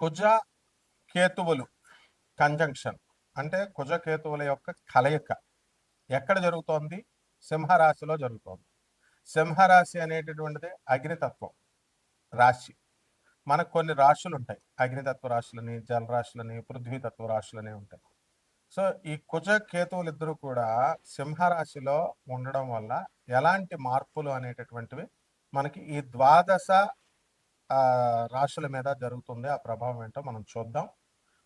కుజ కేతువులు conjunction అంటే కుజ కేతువుల యొక్క కలయిక. ఎక్కడ జరుగుతోంది? సింహరాశిలో జరుగుతోంది. సింహరాశి అనేటటువంటిది అగ్నితత్వం రాశి. మనకు కొన్ని రాశులు ఉంటాయి అగ్నితత్వ రాశులని జలరాశులని పృథ్వీతత్వ రాశులని ఉంటాయి. సో ఈ కుజ కేతువులు ఇద్దరు కూడా సింహరాశిలో ఉండడం వల్ల ఎలాంటి మార్పులు అనేటటువంటివి మనకి ఈ ద్వాదశ రాశుల మీద జరుగుతుంది ఆ ప్రభావం ఏంటో మనం చూద్దాం.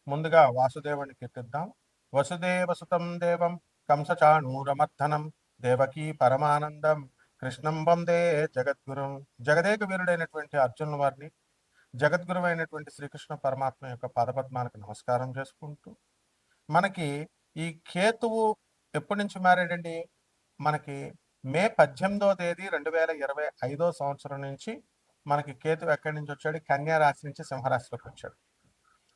ముందుగా వాసుదేవుని కీర్తిద్దాం. వసుదేవ సుతం దేవం కంసచాణూరమర్థనం దేవకీ పరమానందం కృష్ణం వందే జగద్గురుం జగదేక వీరుడైనటువంటి అర్జునుల వారిని జగద్గురు అయినటువంటి శ్రీకృష్ణ పరమాత్మ యొక్క పదపద్మాలకు నమస్కారం చేసుకుంటూ మనకి ఈ కేతువు ఎప్పటి నుంచి మారాడండి? మనకి మే పద్దెనిమిదో తేదీ రెండు వేల ఇరవై ఐదో సంవత్సరం నుంచి మనకి కేతు ఎక్కడి నుంచి వచ్చాడు? కన్యా రాశి నుంచి సింహరాశిలోకి వచ్చాడు.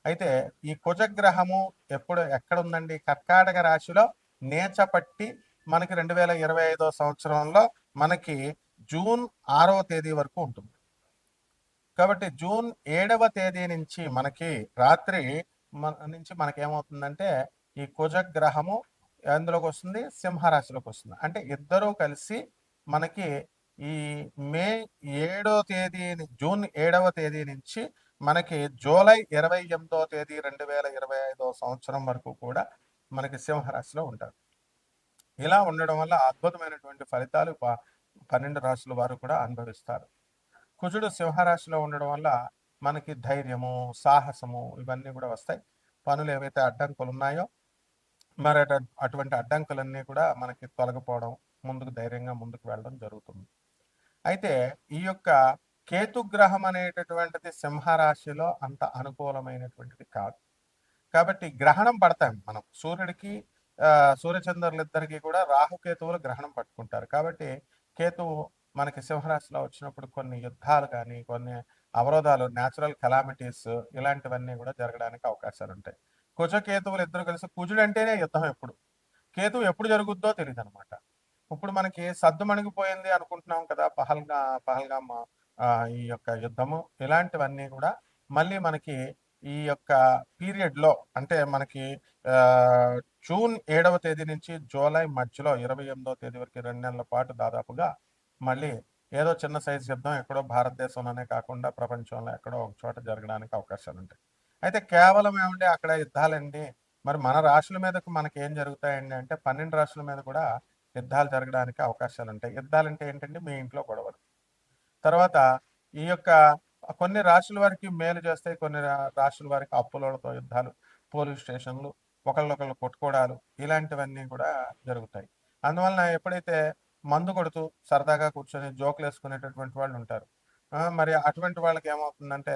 అయితే ఈ కుజగ్రహము ఎప్పుడు ఎక్కడ ఉందండి కర్కాటక రాశిలో నేచపట్టి మనకి రెండు వేల ఇరవై ఐదో సంవత్సరంలో మనకి జూన్ ఆరవ తేదీ వరకు ఉంటుంది. కాబట్టి జూన్ ఏడవ తేదీ నుంచి మనకి రాత్రి మన నుంచి మనకి ఏమవుతుందంటే ఈ కుజగ్రహము ఎందులోకి వస్తుంది సింహరాశిలోకి వస్తుంది. అంటే ఇద్దరూ కలిసి మనకి ఈ మే ఏడో తేదీ జూన్ ఏడవ తేదీ నుంచి మనకి జూలై ఇరవై ఎనిమిదో తేదీ రెండు వేల ఇరవై ఐదో సంవత్సరం వరకు కూడా మనకి సింహరాశిలో ఉంటారు. ఇలా ఉండడం వల్ల అద్భుతమైనటువంటి ఫలితాలు ప- పన్నెండు రాశుల వారు కూడా అనుభవిస్తారు. కుజుడు సింహరాశిలో ఉండడం వల్ల మనకి ధైర్యము సాహసము ఇవన్నీ కూడా వస్తాయి. పనులు ఏవైతే అడ్డంకులు ఉన్నాయో మరి అటువంటి అడ్డంకులన్నీ కూడా మనకి తొలగిపోవడం ముందుకు ధైర్యంగా ముందుకు వెళ్ళడం జరుగుతుంది. అయితే ఈ యొక్క కేతుగ్రహం అనేటటువంటిది సింహరాశిలో అంత అనుకూలమైనటువంటిది కాదు. కాబట్టి గ్రహణం పడతాం మనం. సూర్యుడికి ఆ, సూర్యచంద్రులిద్దరికీ కూడా రాహుకేతువులు గ్రహణం పట్టుకుంటారు. కాబట్టి కేతువు మనకి సింహరాశిలో వచ్చినప్పుడు కొన్ని యుద్ధాలు కానీ కొన్ని అవరోధాలు న్యాచురల్ కెలామిటీస్ ఇలాంటివన్నీ కూడా జరగడానికి అవకాశాలు ఉంటాయి. కుజ కేతువులు ఇద్దరు కలిసి కుజుడు అంటేనే యుద్ధం ఎప్పుడు? కేతువు ఎప్పుడు జరుగుద్దో తెలియదు అనమాట ఇప్పుడు మనకి సద్దు మణిగిపోయింది అనుకుంటున్నాం కదా పహల్గా పహల్గామ్ ఈ యొక్క యుద్ధము. ఇలాంటివన్నీ కూడా మళ్ళీ మనకి ఈ యొక్క పీరియడ్లో అంటే మనకి జూన్ ఏడవ తేదీ నుంచి జూలై మధ్యలో ఇరవై ఎనిమిదవ తేదీ వరకు రెండు నెలల పాటు దాదాపుగా మళ్ళీ ఏదో చిన్న సైజు యుద్ధం ఎక్కడో భారతదేశంలోనే కాకుండా ప్రపంచంలో ఎక్కడో ఒక చోట జరగడానికి అవకాశాలు ఉంటాయి. అయితే కేవలం ఏమంటే అక్కడ యుద్ధాలండి. మరి మన రాష్ట్రాల మీదకు మనకి ఏం జరుగుతాయండి అంటే పన్నెండు రాష్ట్రాల మీద కూడా యుద్ధాలు జరగడానికి అవకాశాలు ఉంటాయి యుద్ధాలు అంటే ఏంటంటే మీ ఇంట్లో గొడవలు. తర్వాత ఈ యొక్క కొన్ని రాష్ట్రాల వారికి మేలు చేస్తాయి కొన్ని రాష్ట్రాల వారికి అప్పులతో యుద్ధాలు పోలీస్ స్టేషన్లు ఒకళ్ళొకళ్ళు కొట్టుకోవడాలు ఇలాంటివన్నీ కూడా జరుగుతాయి. అందువలన ఎప్పుడైతే మందు కొడుతూ సరదాగా కూర్చొని జోకులు వేసుకునేటటువంటి వాళ్ళు ఉంటారు మరి అటువంటి వాళ్ళకి ఏమవుతుందంటే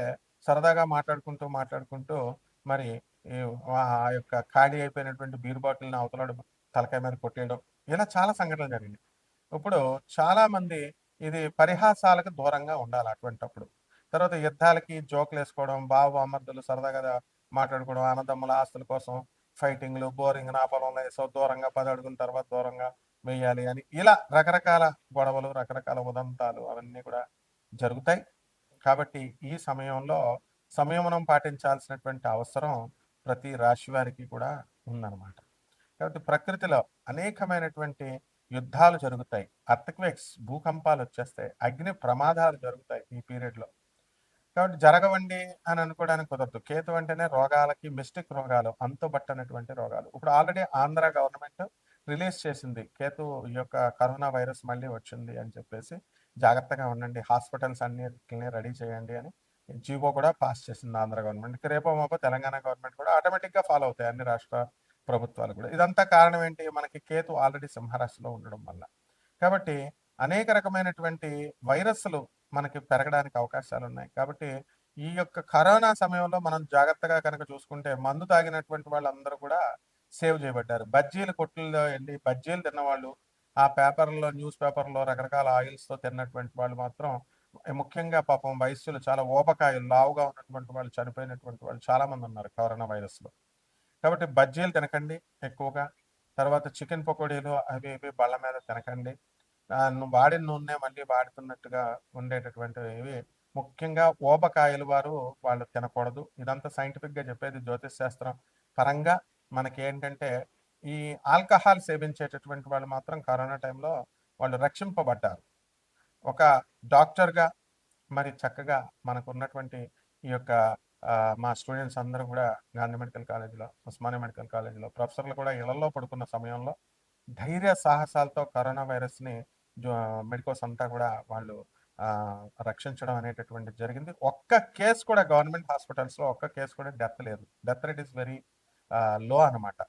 సరదాగా మాట్లాడుకుంటూ మాట్లాడుకుంటూ మరి ఈ ఆ యొక్క ఖాళీ అయిపోయినటువంటి బీర్ బాటిల్ని అవతల తలకాయ మీద కొట్టేయడం ఇలా చాలా సంఘటనలు జరిగినాయి. ఇప్పుడు చాలా మంది ఇది పరిహాసాలకు దూరంగా ఉండాలి అటువంటప్పుడు. తర్వాత యుద్ధాలకి జోకులు వేసుకోవడం బావ అమర్దులు సరదాగా మాట్లాడుకోవడం ఆనందమ్మల ఆస్తుల కోసం ఫైటింగ్లు బోరింగ్ నా పొలంలో వేసో దూరంగా పది అడుగుల తర్వాత దూరంగా వేయాలి అని ఇలా రకరకాల గొడవలు రకరకాల ఉదంతాలు అవన్నీ కూడా జరుగుతాయి. కాబట్టి ఈ సమయంలో సంయమనం పాటించాల్సినటువంటి అవసరం ప్రతి రాశి వారికి కూడా ఉందన్నమాట. కాబట్టి ప్రకృతిలో అనేకమైనటువంటి యుద్ధాలు జరుగుతాయి. అర్థక్వేక్స్ భూకంపాలు వచ్చేస్తాయి. అగ్ని ప్రమాదాలు జరుగుతాయి ఈ పీరియడ్లో. కాబట్టి జరగవండి అని అనుకోవడానికి కుదరదు. కేతు అంటేనే రోగాలకి మిస్టిక్ రోగాలు అంతుబట్టనటువంటి రోగాలు. ఇప్పుడు ఆల్రెడీ ఆంధ్ర గవర్నమెంట్ రిలీజ్ చేసింది. కేతు ఈ యొక్క కరోనా వైరస్ మళ్ళీ వచ్చింది అని చెప్పేసి జాగ్రత్తగా ఉండండి. హాస్పిటల్స్ అన్నిటిని రెడీ చేయండి అని జీవో కూడా పాస్ చేసింది ఆంధ్ర గవర్నమెంట్ రేపో మాపో తెలంగాణ గవర్నమెంట్ కూడా ఆటోమేటిక్గా ఫాలో అవుతాయి అన్ని రాష్ట్ర ప్రభుత్వాలు కూడా. ఇదంతా కారణం ఏంటి? మనకి కేతు ఆల్రెడీ సింహరాశిలో ఉండడం వల్ల. కాబట్టి అనేక రకమైనటువంటి వైరస్లు మనకి పెరగడానికి అవకాశాలు ఉన్నాయి కాబట్టి ఈ యొక్క కరోనా సమయంలో మనం జాగ్రత్తగా కనుక చూసుకుంటే మందు తాగినటువంటి వాళ్ళందరూ కూడా సేవ్ చేయబడ్డారు. బజ్జీలు కొట్టుల్లో వెళ్ళి బజ్జీలు తిన్నవాళ్ళు ఆ పేపర్లో న్యూస్ పేపర్లో రకరకాల ఆయిల్స్తో తిన్నటువంటి వాళ్ళు మాత్రం ముఖ్యంగా పాపం వయస్సులు చాలా ఓపకాయలు లావుగా ఉన్నటువంటి వాళ్ళు చనిపోయినటువంటి వాళ్ళు చాలామంది ఉన్నారు కరోనా వైరస్లో. కాబట్టి బజ్జీలు తినకండి ఎక్కువగా. తర్వాత చికెన్ పకోడీలు అవి ఇవి బళ్ళ మీద తినకండి. వాడిన నూనె మళ్ళీ వాడుతున్నట్టుగా ఉండేటటువంటివి ఇవి. ముఖ్యంగా ఊబకాయలు వారు వాళ్ళు తినకూడదు. ఇదంతా సైంటిఫిక్గా చెప్పేది జ్యోతిష్ శాస్త్రం పరంగా మనకి ఏంటంటే ఈ ఆల్కహాల్ సేవించేటటువంటి వాళ్ళు మాత్రం కరోనా టైంలో వాళ్ళు రక్షింపబడ్డారు. ఒక డాక్టర్గా మరి చక్కగా మనకు ఉన్నటువంటి ఈ యొక్క మా స్టూడెంట్స్ అందరూ కూడా గాంధీ మెడికల్ కాలేజీలో ఉస్మానియా మెడికల్ కాలేజీలో ప్రొఫెసర్లు కూడా ఇళ్ళలో పడుకున్న సమయంలో ధైర్య సాహసాలతో కరోనా వైరస్ని మెడికోస్ అంతా కూడా వాళ్ళు రక్షించడం అనేటటువంటి జరిగింది. ఒక్క కేసు కూడా గవర్నమెంట్ హాస్పిటల్స్లో ఒక్క కేసు కూడా డెత్ లేదు. Death rate is very low అన్నమాట.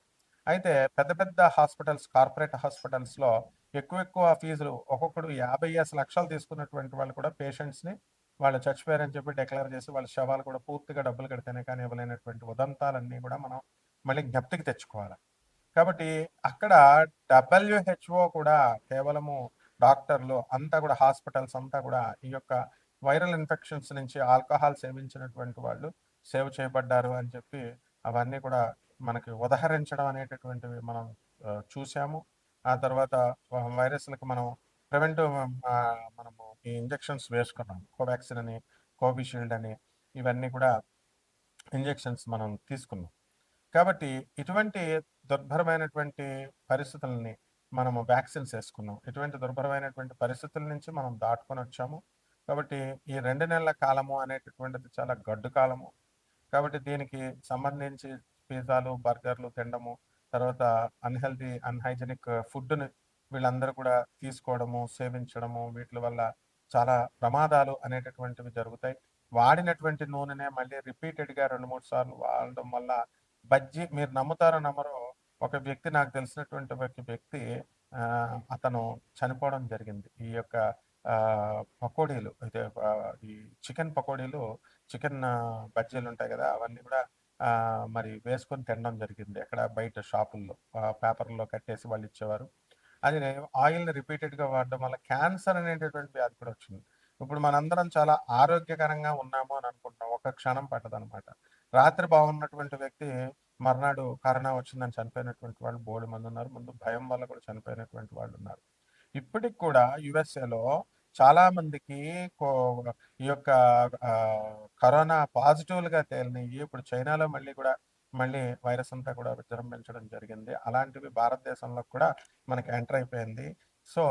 అయితే పెద్ద పెద్ద హాస్పిటల్స్ కార్పొరేట్ హాస్పిటల్స్లో ఎక్కువ ఎక్కువ ఫీజులు ఒక్కొక్కడు యాభై ఐదు లక్షలు తీసుకున్నటువంటి వాళ్ళు కూడా పేషెంట్స్ని వాళ్ళు చచ్చిపోయారని చెప్పి డిక్లేర్ చేసి వాళ్ళ శవాలు కూడా పూర్తిగా డబ్బులు కడితేనే కానీ ఇవ్వలేనటువంటి ఉదంతాలన్నీ కూడా మనం మళ్ళీ జ్ఞప్తికి తెచ్చుకోవాలి. కాబట్టి అక్కడ డబ్ల్యూహెచ్ఓ కూడా కేవలము డాక్టర్లు అంతా కూడా హాస్పిటల్స్ అంతా కూడా ఈ యొక్క వైరల్ ఇన్ఫెక్షన్స్ నుంచి ఆల్కహాల్ సేవించినటువంటి వాళ్ళు సేవ్ చేయబడ్డారు అని చెప్పి అవన్నీ కూడా మనకి ఉదహరించడం అనేటటువంటివి మనం చూసాము ఆ తర్వాత వైరస్లకు మనం ప్రివెంటివ్ మనము ఈ ఇంజెక్షన్స్ వేసుకున్నాం. కోవాక్సిన్ అని కోవిషీల్డ్ అని ఇవన్నీ కూడా ఇంజెక్షన్స్ మనం తీసుకున్నాం. కాబట్టి ఇటువంటి దుర్భరమైనటువంటి పరిస్థితులని మనము వ్యాక్సిన్స్ వేసుకున్నాం. ఇటువంటి దుర్భరమైనటువంటి పరిస్థితుల నుంచి మనం దాటుకొని వచ్చాము. కాబట్టి ఈ రెండు నెలల కాలము అనేటటువంటిది చాలా గడ్డు కాలము. కాబట్టి దీనికి సంబంధించి పిజ్జాలు బర్గర్లు తినడము తర్వాత అన్హెల్దీ అన్హైజెనిక్ ఫుడ్ని వీళ్ళందరూ కూడా తీసుకోవడము సేవించడము వీటి వల్ల చాలా ప్రమాదాలు అనేటటువంటివి జరుగుతాయి. వాడినటువంటి నూనెనే మళ్ళీ రిపీటెడ్గా రెండు మూడు సార్లు వాడడం వల్ల బజ్జీ మీరు నమ్ముతారో నమ్మరో ఒక వ్యక్తి నాకు తెలిసినటువంటి ఒక వ్యక్తి అతను చనిపోవడం జరిగింది. ఈ యొక్క పకోడీలు అయితే ఈ చికెన్ పకోడీలు చికెన్ బజ్జీలు ఉంటాయి కదా అవన్నీ కూడా మరి వేసుకొని తినడం జరిగింది ఎక్కడ బయట షాపుల్లో పేపర్లో కట్టేసి వాళ్ళు ఇచ్చేవారు. అది ఆయిల్ని రిపీటెడ్గా వాడడం వల్ల క్యాన్సర్ అనేటటువంటి వ్యాధి కూడా వచ్చింది. ఇప్పుడు మనందరం చాలా ఆరోగ్యకరంగా ఉన్నాము అని అనుకుంటున్నాం. ఒక క్షణం పట్టదనమాట. రాత్రి బాగున్నటువంటి వ్యక్తి మర్నాడు కరోనా వచ్చిందని చనిపోయినటువంటి వాళ్ళు బోడి మంది ఉన్నారు. ముందు భయం వల్ల కూడా చనిపోయినటువంటి వాళ్ళు ఉన్నారు. ఇప్పటికి కూడా యుఎస్ఏలో చాలా మందికి కో- ఈ యొక్క కరోనా పాజిటివ్లుగా తేలినాయి. ఇప్పుడు చైనాలో మళ్ళీ కూడా మళ్ళీ వైరస్ అంతా కూడా విజృంభించడం జరిగింది. అలాంటివి భారతదేశంలో కూడా మనకి ఎంటర్ అయిపోయింది. సో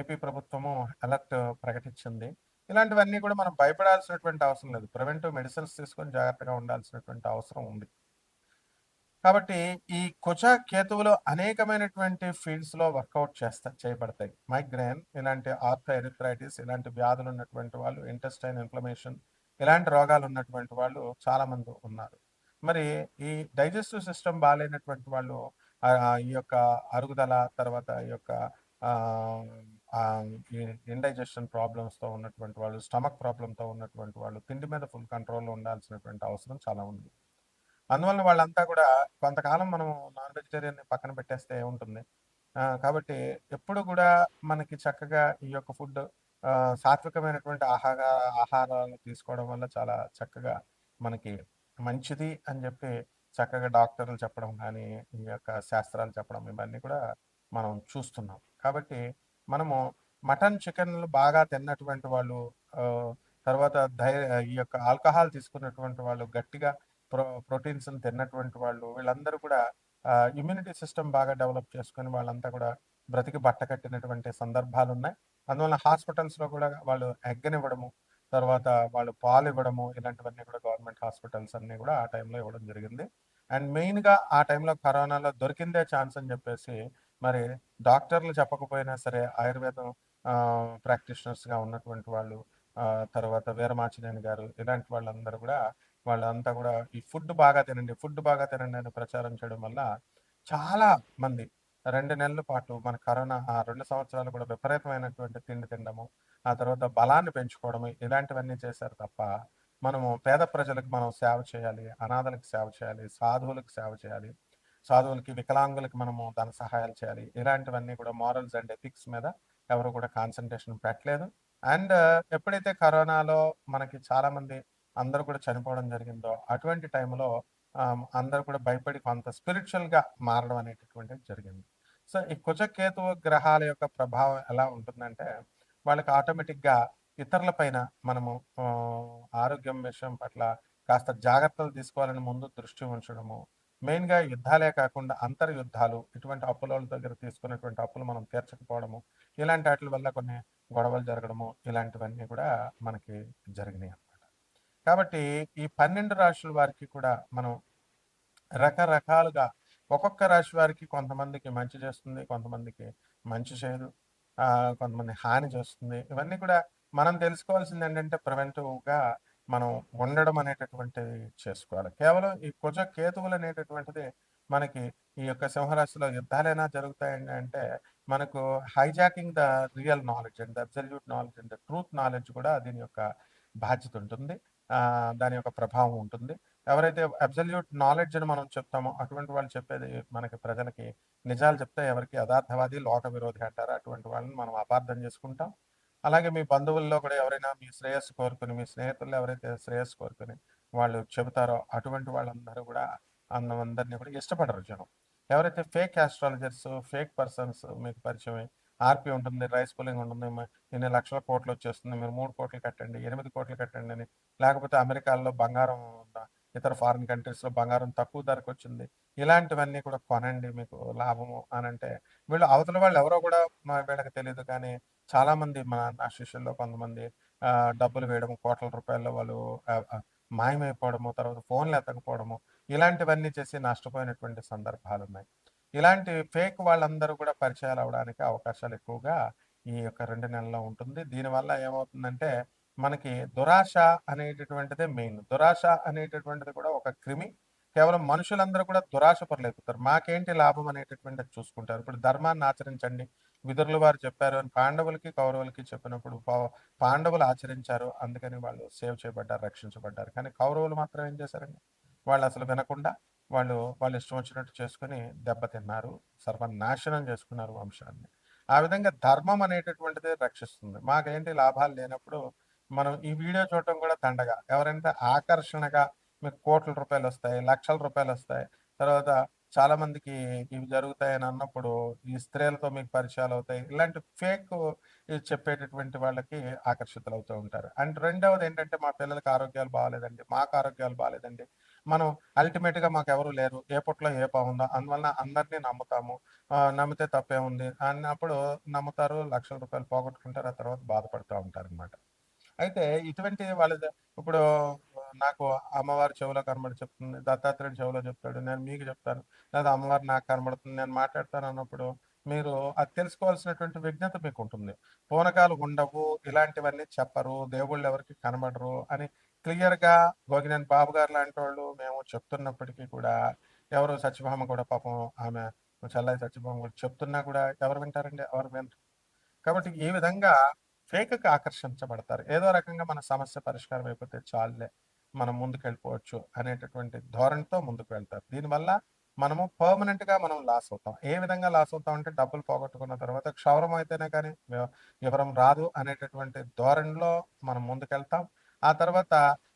ఏపీ ప్రభుత్వము అలర్ట్ ప్రకటించింది. ఇలాంటివన్నీ కూడా మనం భయపడాల్సినటువంటి అవసరం లేదు. ప్రివెంటివ్ మెడిసిన్స్ తీసుకొని జాగ్రత్తగా ఉండాల్సినటువంటి అవసరం ఉంది. కాబట్టి ఈ కుచ కేతువులు అనేకమైనటువంటి ఫీల్డ్స్లో వర్కౌట్ చేస్తా చేయబడతాయి. మైగ్రేన్ ఇలాంటి ఆర్థోఎరిథ్రైటిస్ ఇలాంటి వ్యాధులు ఉన్నటువంటి వాళ్ళు ఇంటెస్టైన్ ఇన్ఫ్లమేషన్ ఇలాంటి రోగాలు ఉన్నటువంటి వాళ్ళు చాలా మంది ఉన్నారు. మరి ఈ డైజెస్టివ్ సిస్టమ్ బాగాలేనటువంటి వాళ్ళు ఈ యొక్క అరుగుదల తర్వాత ఈ యొక్క ఇండైజెషన్ ప్రాబ్లమ్స్తో ఉన్నటువంటి వాళ్ళు స్టమక్ ప్రాబ్లంతో ఉన్నటువంటి వాళ్ళు తిండి మీద ఫుల్ కంట్రోల్లో ఉండాల్సినటువంటి అవసరం చాలా ఉంది. అందువల్ల వాళ్ళంతా కూడా కొంతకాలం మనం నాన్ వెజిటేరియన్ పక్కన పెట్టేస్తే ఉంటుంది కాబట్టి ఎప్పుడు కూడా మనకి చక్కగా ఈ యొక్క ఫుడ్ సాత్వికమైనటువంటి ఆహార ఆహారాలు తీసుకోవడం వల్ల చాలా చక్కగా మనకి మంచిది అని చెప్పి చక్కగా డాక్టర్లు చెప్పడం కానీ ఈ యొక్క శాస్త్రాలు చెప్పడం ఇవన్నీ కూడా మనం చూస్తున్నాం. కాబట్టి మనము మటన్ చికెన్లు బాగా తిన్నటువంటి వాళ్ళు తర్వాత ధైర్య ఈ యొక్క ఆల్కహాల్ తీసుకున్నటువంటి వాళ్ళు గట్టిగా ప్రో ప్రోటీన్స్ తిన్నటువంటి వాళ్ళు వీళ్ళందరూ కూడా ఇమ్యూనిటీ సిస్టమ్ బాగా డెవలప్ చేసుకుని వాళ్ళంతా కూడా బ్రతికి బట్ట కట్టినటువంటి సందర్భాలు ఉన్నాయి అందువల్ల హాస్పిటల్స్లో కూడా వాళ్ళు ఎగ్గనివ్వడము తర్వాత వాళ్ళు పాలు ఇవ్వడము ఇలాంటివన్నీ కూడా గవర్నమెంట్ హాస్పిటల్స్ అన్నీ కూడా ఆ టైంలో ఇవ్వడం జరిగింది. అండ్ మెయిన్గా ఆ టైంలో కరోనాలో దొరికిందే ఛాన్స్ అని చెప్పేసి మరి డాక్టర్లు చెప్పకపోయినా సరే ఆయుర్వేదం ప్రాక్టీషనర్స్గా ఉన్నటువంటి వాళ్ళు తర్వాత వీరమాచినేని గారు ఇలాంటి వాళ్ళందరూ కూడా వాళ్ళంతా కూడా ఈ ఫుడ్ బాగా తినండి ఫుడ్ బాగా తినండి అని ప్రచారం చేయడం వల్ల చాలా మంది రెండు నెలల పాటు మన కరోనా ఆ రెండు సంవత్సరాలు కూడా విపరీతమైనటువంటి తిండి తినడము ఆ తర్వాత బలాన్ని పెంచుకోవడం ఇలాంటివన్నీ చేశారు తప్ప మనము పేద ప్రజలకు మనం సేవ చేయాలి అనాథలకు సేవ చేయాలి సాధువులకు సేవ చేయాలి సాధువులకి వికలాంగులకి మనము ధన సహాయాలు చేయాలి ఇలాంటివన్నీ కూడా మారల్స్ అండ్ ఎథిక్స్ మీద ఎవరు కూడా కాన్సన్ట్రేషన్ పెట్టలేదు. అండ్ ఎప్పుడైతే కరోనాలో మనకి చాలా మంది అందరూ కూడా చనిపోవడం జరిగిందో అటువంటి టైంలో అందరూ కూడా భయపడి కొంత spiritual గా మారడం అనేటటువంటిది జరిగింది. సో ఈ కుజకేతు గ్రహాల యొక్క ప్రభావం ఎలా ఉంటుందంటే వాళ్ళకి ఆటోమేటిక్గా ఇతరులపైన ఇతరుల పైన మనము ఆరోగ్యం విషయం పట్ల కాస్త జాగ్రత్తలు తీసుకోవాలని ముందు దృష్టి ఉంచడము. మెయిన్గా యుద్ధాలే కాకుండా అంతర్ యుద్ధాలు ఇటువంటి అప్పుల వాళ్ళ దగ్గర తీసుకున్నటువంటి అప్పులు మనం తీర్చకపోవడము ఇలాంటి వాటి వల్ల కొన్ని గొడవలు జరగడము ఇలాంటివన్నీ కూడా మనకి జరిగినాయి అనమాట కాబట్టి ఈ పన్నెండు రాశుల వారికి కూడా మనం రకరకాలుగా ఒక్కొక్క రాశి వారికి కొంతమందికి మంచి చేస్తుంది కొంతమందికి మంచి చేయదు. కొంతమంది హాని చేస్తుంది. ఇవన్నీ కూడా మనం తెలుసుకోవాల్సింది ఏంటంటే ప్రివెంటివ్గా మనం ఉండడం అనేటటువంటిది చేసుకోవాలి. కేవలం ఈ కుజ కేతువులు అనేటటువంటిది మనకి ఈ యొక్క సింహరాశిలో యుద్ధాలైనా జరుగుతాయండి అంటే మనకు hijacking the real knowledge and the absolute knowledge and the truth knowledge కూడా దీని యొక్క బాధ్యత ఉంటుంది. దాని యొక్క ప్రభావం ఉంటుంది. ఎవరైతే అబ్సల్యూట్ నాలెడ్జ్ అని మనం చెప్తామో అటువంటి వాళ్ళు చెప్పేది మనకి ప్రజలకి నిజాలు చెప్తే ఎవరికి యథార్థవాది లోక విరోధి అంటారు? అటువంటి వాళ్ళని మనం అపార్థం చేసుకుంటాం. అలాగే మీ బంధువుల్లో కూడా ఎవరైనా మీ శ్రేయస్సు కోరుకుని మీ స్నేహితుల్లో ఎవరైతే శ్రేయస్సు కోరుకుని వాళ్ళు చెబుతారో అటువంటి వాళ్ళందరూ కూడా అందరినీ కూడా ఇష్టపడరు జనం. ఎవరైతే ఫేక్ ఆస్ట్రాలజర్స్ ఫేక్ పర్సన్స్ మీకు పరిచయం ఆర్పి ఉంటుంది రైస్ పులింగ్ ఉంటుంది ఇన్ని లక్షల కోట్లు వచ్చేస్తుంది మీరు మూడు కోట్లు కట్టండి ఎనిమిది కోట్లు కట్టండి అని లేకపోతే అమెరికాలో బంగారం ఉందా ఇతర ఫారిన్ కంట్రీస్లో బంగారం తక్కువ ధరకు వచ్చింది ఇలాంటివన్నీ కూడా కొనండి మీకు లాభము అని అంటే వీళ్ళు అవతల వాళ్ళు ఎవరో కూడా మా వీళ్ళకి తెలియదు కానీ చాలామంది మా మన నా శిష్యుల్లో కొంతమంది డబ్బులు వేయడం కోట్ల రూపాయల్లో వాళ్ళు మాయమైపోవడము తర్వాత ఫోన్లు ఎత్తకపోవడము ఇలాంటివన్నీ చేసి నష్టపోయినటువంటి సందర్భాలు ఉన్నాయి ఇలాంటి ఫేక్ వాళ్ళందరూ కూడా పరిచయాలు అవడానికి అవకాశాలు ఎక్కువగా ఈ యొక్క రెండు నెలల్లో ఉంటుంది. దీనివల్ల ఏమవుతుందంటే మనకి దురాశ అనేటటువంటిదే మెయిన్. దురాశ అనేటటువంటిది కూడా ఒక క్రిమి. కేవలం మనుషులందరూ కూడా దురాశ పరులైపోతారు. మాకేంటి లాభం అనేటటువంటిది చూసుకుంటారు. ఇప్పుడు ధర్మాన్ని ఆచరించండి. విదురులు వారు చెప్పారు అని పాండవులకి కౌరవులకి చెప్పినప్పుడు పా- పాండవులు ఆచరించారు. అందుకని వాళ్ళు సేవ్ చేయబడ్డారు రక్షించబడ్డారు. కానీ కౌరవులు మాత్రం ఏం చేశారండి? వాళ్ళు అసలు వినకుండా వాళ్ళు వాళ్ళు ఇష్టం వచ్చినట్టు చేసుకుని దెబ్బతిన్నారు సర్వనాశనం చేసుకున్నారు వంశాన్ని. ఆ విధంగా ధర్మం అనేటటువంటిది రక్షిస్తుంది. మాకేంటి లాభాలు లేనప్పుడు మనం ఈ వీడియో చూడటం కూడా దండగా ఎవరైతే ఆకర్షణగా మీకు కోట్ల రూపాయలు వస్తాయి లక్షల రూపాయలు వస్తాయి. తర్వాత చాలా మందికి ఇవి జరుగుతాయని అన్నప్పుడు ఈ స్త్రీలతో మీకు పరిచయాలు అవుతాయి. ఇలాంటి ఫేక్ చెప్పేటటువంటి వాళ్ళకి ఆకర్షితులు అవుతూ ఉంటారు. అండ్ రెండవది ఏంటంటే మా పిల్లలకి ఆరోగ్యాలు బాగాలేదండి. మాకు ఆరోగ్యాలు బాగాలేదండి. మనం అల్టిమేట్గా మాకు ఎవరు లేరు. ఏ పొట్లో ఏ బాగుందో అందువలన అందరినీ నమ్ముతాము. నమ్మితే తప్పే ఉంది అన్నప్పుడు నమ్ముతారు లక్షల రూపాయలు పోగొట్టుకుంటారు ఆ తర్వాత బాధపడుతూ ఉంటారు అనమాట అయితే ఇటువంటి వాళ్ళ ఇప్పుడు నాకు అమ్మవారి చెవిలో కనబడి చెప్తుంది దత్తాత్రేయుడు చెవిలో చెప్తాడు నేను మీకు చెప్తాను లేదా అమ్మవారు నాకు కనబడుతుంది నేను మాట్లాడతాను అన్నప్పుడు మీరు అది తెలుసుకోవాల్సినటువంటి విజ్ఞత మీకు ఉంటుంది పూనకాలు ఉండవు ఇలాంటివన్నీ చెప్పరు దేవుళ్ళు ఎవరికి కనబడరు అని క్లియర్గా గోగినేని బాబు గారు లాంటి వాళ్ళు మేము చెప్తున్నప్పటికీ కూడా ఎవరు సత్యభామ కూడా పాపం ఆమె చల్లాయి సత్యభామ కూడా చెప్తున్నా కూడా ఎవరు వింటారండి? ఎవరు వినరు. కాబట్టి ఈ విధంగా ఫేక్కి ఆకర్షించబడతారు. ఏదో రకంగా మన సమస్య పరిష్కారం అయిపోతే చాలులే మనం ముందుకు వెళ్ళిపోవచ్చు అనేటటువంటి ధోరణితో ముందుకు వెళ్తారు దీనివల్ల మనము పర్మనెంట్గా మనం లాస్ అవుతాం. ఏ విధంగా లాస్ అవుతాం అంటే డబ్బులు పోగొట్టుకున్న తర్వాత క్షౌరం అయితేనే కానీ వివరం రాదు అనేటటువంటి ధోరణిలో మనం ముందుకెళ్తాం. ఆ తర్వాత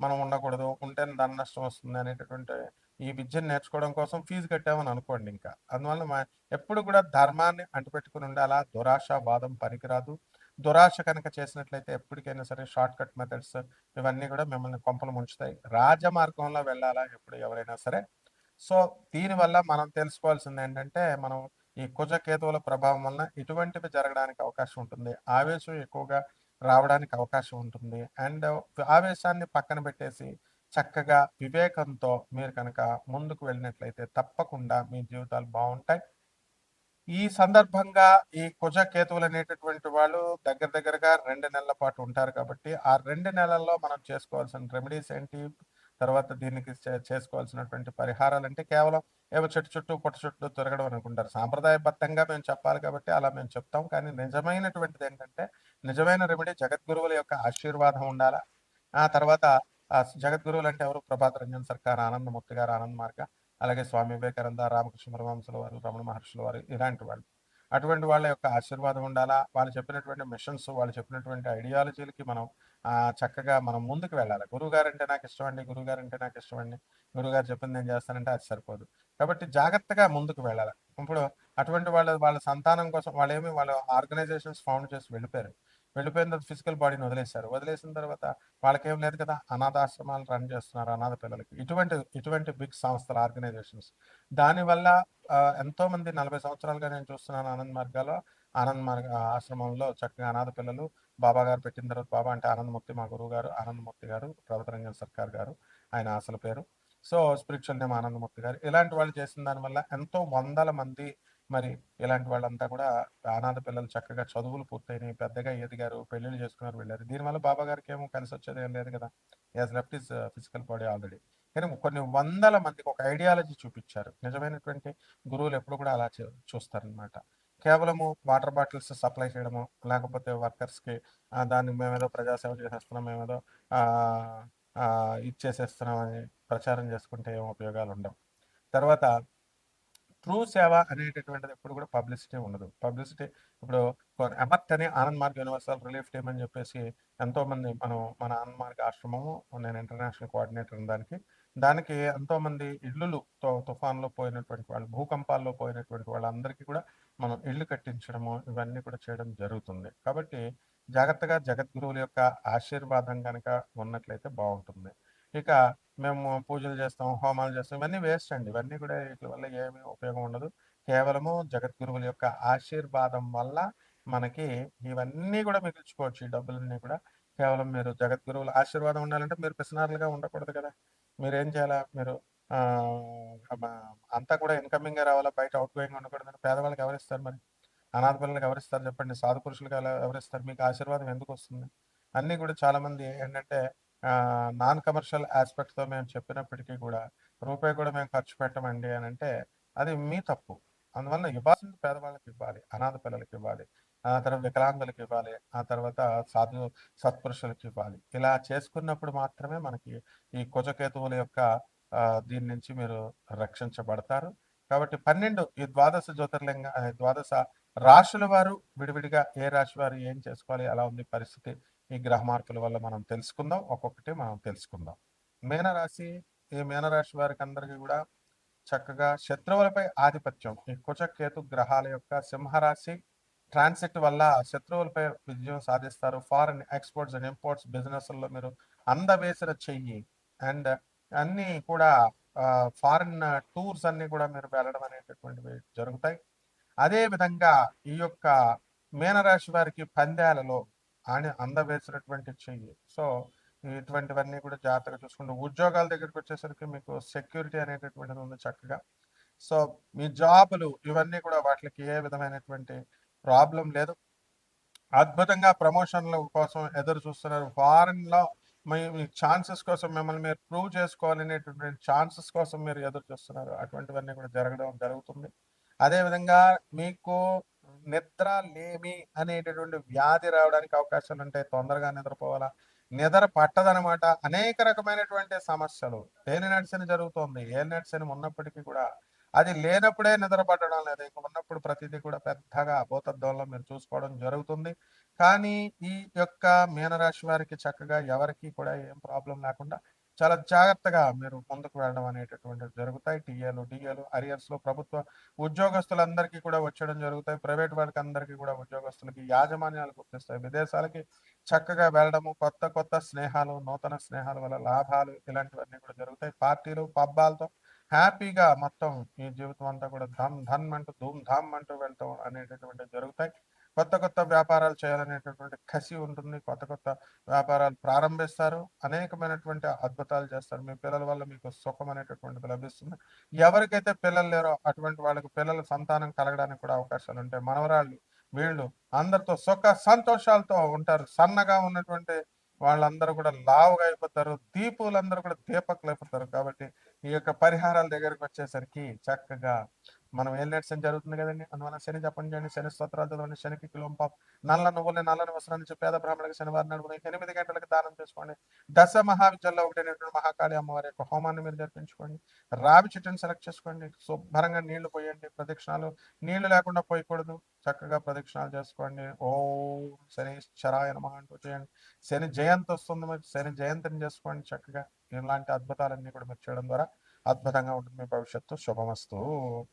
మనం ఉండకూడదు ఉంటే ధన నష్టం వస్తుంది అనేటటువంటి ఈ విద్యను నేర్చుకోవడం కోసం ఫీజు కట్టామని అనుకోండి ఇంకా. అందువల్ల మా ఎప్పుడు కూడా ధర్మాన్ని అంటిపెట్టుకుని ఉండాలా? దురాశ వాదం పనికిరాదు. దురాశ కనుక చేసినట్లయితే ఎప్పటికైనా సరే షార్ట్ కట్ మెథడ్స్ ఇవన్నీ కూడా మిమ్మల్ని కొంపలు ముంచుతాయి. రాజమార్గంలో వెళ్ళాలా ఎప్పుడు ఎవరైనా సరే? సో దీనివల్ల మనం తెలుసుకోవాల్సింది ఏంటంటే మనం ఈ కుజకేతువుల ప్రభావం వలన ఇటువంటివి జరగడానికి అవకాశం ఉంటుంది. ఆవేశం ఎక్కువగా రావడానికి అవకాశం ఉంటుంది. అండ్ ఆవేశాన్ని పక్కన పెట్టేసి చక్కగా వివేకంతో మీరు కనుక ముందుకు వెళ్ళినట్లయితే తప్పకుండా మీ జీవితాలు బాగుంటాయి. ఈ సందర్భంగా ఈ కుజ కేతువులు అనేటటువంటి వాళ్ళు దగ్గర దగ్గరగా రెండు నెలల పాటు ఉంటారు కాబట్టి ఆ రెండు నెలల్లో మనం చేసుకోవాల్సిన రెమెడీస్ ఏంటి? తర్వాత దీనికి చే- చేసుకోవాల్సినటువంటి పరిహారాలు అంటే కేవలం ఏవో చెట్టు చుట్టూ పుట్ట చుట్టూ తిరగడం అనుకుంటారు. సాంప్రదాయబద్ధంగా మేము చెప్పాలి కాబట్టి అలా మేము చెప్తాం. కానీ నిజమైనటువంటిది ఏంటంటే నిజమైన రెమెడీ జగద్గురువుల యొక్క ఆశీర్వాదం ఉండాలా? ఆ తర్వాత ఆ జగద్గురువులు అంటే ఎవరు? ప్రభాత్ రంజన్ సర్కార్ ఆనందమూర్తి గారు ఆనంద్ మార్గ అలాగే స్వామి వివేకానంద రామకృష్ణ పరమహంసుల వారు రమణ మహర్షుల వారు ఇలాంటి వాళ్ళు. అటువంటి వాళ్ళ యొక్క ఆశీర్వాదం ఉండాలా? వాళ్ళు చెప్పినటువంటి మిషన్స్ వాళ్ళు చెప్పినటువంటి ఐడియాలజీలకి మనం చక్కగా మనం ముందుకు వెళ్ళాలి. గురువుగారు అంటే నాకు ఇష్టం అండి గురువుగారు అంటే నాకు ఇష్టం అండి గురువుగారు చెప్పింది నేను చేస్తానంటే అది సరిపోదు. కాబట్టి జాగ్రత్తగా ముందుకు వెళ్ళాలి. ఇప్పుడు అటువంటి వాళ్ళ వాళ్ళ సంతానం కోసం వాళ్ళు ఏమి వాళ్ళ ఆర్గనైజేషన్స్ ఫౌండ్ చేసి వెళ్ళిపోయారు. వెళ్ళిపోయిన తర్వాత ఫిజికల్ బాడీని వదిలేశారు. వదిలేసిన తర్వాత వాళ్ళకేం లేదు కదా అనాథాశ్రమాలు రన్ చేస్తున్నారు అనాథ పిల్లలకి. ఇటువంటి ఇటువంటి బిగ్ సంస్థలు ఆర్గనైజేషన్స్. దానివల్ల ఎంతోమంది నలభై సంవత్సరాలుగా నేను చూస్తున్నాను ఆనంద్ మార్గాలో ఆనంద్ మార్గ ఆశ్రమంలో చక్కగా అనాథ పిల్లలు బాబా గారు పెట్టిన తర్వాత బాబా అంటే ఆనందమూర్తి మా గురువు గారు ఆనందమూర్తి గారు ప్రభుత్వరంగం సర్కార్ గారు ఆయన అసలు పేరు. సో స్పిరిచువల్ నేమ్ ఆనందమూర్తి గారు. ఇలాంటి వాళ్ళు చేసిన దానివల్ల ఎంతో వందల మంది మరి ఇలాంటి వాళ్ళంతా కూడా అనాథ పిల్లలు చక్కగా చదువులు పూర్తయినాయి. పెద్దగా ఎదిగారు పెళ్ళిళ్ళు చేసుకున్నారు వెళ్ళారు. దీనివల్ల బాబా గారికి ఏమో కలిసి వచ్చేది ఏం లేదు కదా. As left is physical body already కానీ కొన్ని వందల మందికి ఒక ఐడియాలజీ చూపించారు. నిజమైనటువంటి గురువులు ఎప్పుడు కూడా అలా చూస్తారనమాట కేవలము వాటర్ బాటిల్స్ సప్లై చేయడము లేకపోతే వర్కర్స్కి దాన్ని మేమేదో ప్రజాసేవ చేసేస్తున్నాం మేమేదో ఇచ్చేసేస్తున్నామని ప్రచారం చేసుకుంటే ఏం ఉపయోగాలు ఉండవు. తర్వాత ట్రూ సేవ అనేటటువంటిది ఎప్పుడు కూడా పబ్లిసిటీ ఉండదు. పబ్లిసిటీ ఇప్పుడు ఎమర్ట్ అని Anand Marg universal relief team అని చెప్పేసి ఎంతోమంది మనం మన ఆనంద్ మార్గ్ ఆశ్రమము నేను ఇంటర్నేషనల్ కోఆర్డినేటర్ దానికి దానికి ఎంతో మంది ఇళ్ళు తుఫాన్లో పోయినటువంటి వాళ్ళు భూకంపాల్లో పోయినటువంటి వాళ్ళందరికీ కూడా మనం ఇళ్ళు కట్టించడము ఇవన్నీ కూడా చేయడం జరుగుతుంది. కాబట్టి జాగ్రత్తగా జగద్గురువుల యొక్క ఆశీర్వాదం కనుక ఉన్నట్లయితే బాగుంటుంది. ఇక మేము పూజలు చేస్తాం హోమాలు చేస్తాం ఇవన్నీ వేస్ట్ అండి. ఇవన్నీ కూడా వీటి వల్ల ఏమీ ఉపయోగం ఉండదు. కేవలము జగద్గురువుల యొక్క ఆశీర్వాదం వల్ల మనకి ఇవన్నీ కూడా మిగిల్చుకోవచ్చు ఈ డబ్బులన్నీ కూడా. కేవలం మీరు జగద్గురువుల ఆశీర్వాదం ఉండాలంటే మీరు పిసనారులుగా ఉండకూడదు కదా. మీరేం చేయాలా? మీరు అంతా కూడా ఇన్కమింగ్ రావాలా? బయట అవుట్ గోయింగ్ ఉండకూడదు పేదవాళ్ళకి ఎవరిస్తారు మరి? అనాథ పిల్లలకి ఎవరిస్తారు చెప్పండి? సాధు పురుషులకు ఎవరిస్తారు? మీకు ఆశీర్వాదం ఎందుకు వస్తుంది? అన్నీ కూడా చాలా మంది ఏంటంటే నాన్ కమర్షియల్తో మేము చెప్పినప్పటికీ కూడా రూపాయి కూడా మేము ఖర్చు పెట్టమండి అని అంటే అది మీ తప్పు. అందువల్ల ఇవ్వాల్సింది పేదవాళ్ళకి ఇవ్వాలి అనాథ పిల్లలకి ఇవ్వాలి. ఆ తర్వాత వికలాంగులకు ఇవ్వాలి. ఆ తర్వాత సాధు సత్పురుషులకు ఇవ్వాలి. ఇలా చేసుకున్నప్పుడు మాత్రమే మనకి ఈ కుజకేతువుల యొక్క దీని నుంచి మీరు రక్షించబడతారు. కాబట్టి పన్నెండు ఈ ద్వాదశ జ్యోతిర్లింగ ద్వాదశ రాశుల వారు విడివిడిగా ఏ రాశి వారు ఏం చేసుకోవాలి ఎలా ఉంది పరిస్థితి ఈ గ్రహ మార్పుల వల్ల మనం తెలుసుకుందాం. ఒక్కొక్కటి మనం తెలుసుకుందాం. మీనరాశి ఈ మీనరాశి వారికి అందరికీ కూడా చక్కగా శత్రువులపై ఆధిపత్యం. ఈ కుచకేతు గ్రహాల యొక్క సింహరాశి ట్రాన్సిట్ వల్ల శత్రువులపై విజయం సాధిస్తారు. ఫారెన్ ఎక్స్పోర్ట్స్ అండ్ ఇంపోర్ట్స్ బిజినెస్లో మీరు అందవేసిన చెయ్యి అండ్ అన్ని కూడా ఫారిన్ టూర్స్ అన్ని కూడా మీరు వెళ్ళడం అనేటటువంటివి జరుగుతాయి. అదే విధంగా ఈ యొక్క మీనరాశి వారికి పందాలలో ఆని అందవేసినటువంటి చెయ్యి సో ఇటువంటివన్నీ కూడా జాగ్రత్తగా చూసుకుంటూ ఉద్యోగాల దగ్గరికి వచ్చేసరికి మీకు సెక్యూరిటీ అనేటటువంటిది ఉంది చక్కగా. సో మీ జాబులు ఇవన్నీ కూడా వాటికి ఏ విధమైనటువంటి ప్రాబ్లం లేదు. అద్భుతంగా ప్రమోషన్ల కోసం ఎదురు చూస్తున్నారు. ఫారెన్లో మీ మీ ఛాన్సెస్ కోసం మిమ్మల్ని మీరు ప్రూవ్ చేసుకోవాలనేటటువంటి ఛాన్సెస్ కోసం మీరు ఎదురు చూస్తున్నారు. అటువంటివన్నీ కూడా జరగడం జరుగుతుంది. అదేవిధంగా మీకు నిద్ర లేమి అనేటటువంటి వ్యాధి రావడానికి అవకాశాలు ఉంటాయి తొందరగా నిద్రపోవాలా? నిద్ర పట్టదనమాట. అనేక రకమైనటువంటి సమస్యలు. తేలి నడిచిన జరుగుతోంది. ఏ నడిచిన ఉన్నప్పటికీ కూడా అది లేనప్పుడే నిద్రపట్టడం లేదు. ఇంకా ఉన్నప్పుడు ప్రతిదీ కూడా పెద్దగా భూతద్దంలో మీరు చూసుకోవడం జరుగుతుంది. కానీ ఈ యొక్క మీనరాశి వారికి చక్కగా ఎవరికి కూడా ఏం ప్రాబ్లం లేకుండా చాలా జాగ్రత్తగా మీరు ముందుకు వెళ్ళడం అనేటటువంటివి జరుగుతాయి. టీఏలు డిఏలు అరియర్స్లో ప్రభుత్వ ఉద్యోగస్తులందరికీ కూడా వచ్చడం జరుగుతాయి. ప్రైవేట్ వాళ్ళకి అందరికీ కూడా ఉద్యోగస్తులకి యాజమాన్యాలు గుర్తిస్తాయి. విదేశాలకి చక్కగా వెళ్ళడము కొత్త కొత్త స్నేహాలు నూతన స్నేహాల వల్ల లాభాలు ఇలాంటివన్నీ కూడా జరుగుతాయి. పార్టీలు పబ్బాలతో హ్యాపీగా మొత్తం ఈ జీవితం అంతా కూడా ధమ్ ధన్ అంటూ ధూమ్ ధామ్ అంటూ వెళ్తాం అనేటటువంటివి జరుగుతాయి. కొత్త కొత్త వ్యాపారాలు చేయాలనేటటువంటి కసి ఉంటుంది. కొత్త కొత్త వ్యాపారాలు ప్రారంభిస్తారు. అనేకమైనటువంటి అద్భుతాలు చేస్తారు. మీ పిల్లల వల్ల మీకు సుఖం అనేటటువంటిది లభిస్తుంది. ఎవరికైతే పిల్లలు లేరో అటువంటి వాళ్ళకి పిల్లల సంతానం కలగడానికి కూడా అవకాశాలు ఉంటాయి. మనవరాళ్ళు వీళ్ళు అందరితో సుఖ సంతోషాలతో ఉంటారు. సన్నగా ఉన్నటువంటి వాళ్ళందరూ కూడా లావుగా అయిపోతారు దీపులందరూ కూడా దీపకులు అయిపోతారు కాబట్టి ఈ యొక్క పరిహారాల దగ్గరికి వచ్చేసరికి చక్కగా మనం ఏలినాటి శని జరుగుతుంది కదండి? అందువల్ల శని జపం చేయండి శని స్తోత్రాలు చదవండి శనికి కిలోం పాప. నల్ల నువ్వులే నల్లని వస్త్రాన్ని ఇచ్చి పేద బ్రాహ్మణులకు శనివారం నడుపుని ఎనిమిది గంటలకు దానం చేసుకోండి. దశ మహావిద్యల్లో ఒకటైనటువంటి మహాకాళి అమ్మవారి యొక్క హోమాన్ని మీరు జరిపించుకోండి. రావి చెట్టుని సెలెక్ట్ చేసుకోండి. శుభ్రంగా నీళ్ళు పోయండి. ప్రదక్షిణాలు నీళ్ళు లేకుండా పోయకూడదు. చక్కగా ప్రదక్షిణాలు చేసుకోండి. ఓం శని శరాయ నమః అంటూ చేయండి. శని జయంతి వస్తుంది మరి. శని జయంతిని చేసుకోండి చక్కగా. ఇలాంటి అద్భుతాలన్నీ కూడా మీరు చేయడం ద్వారా అద్భుతంగా ఉంటుంది మీ భవిష్యత్తు. శుభమస్తు.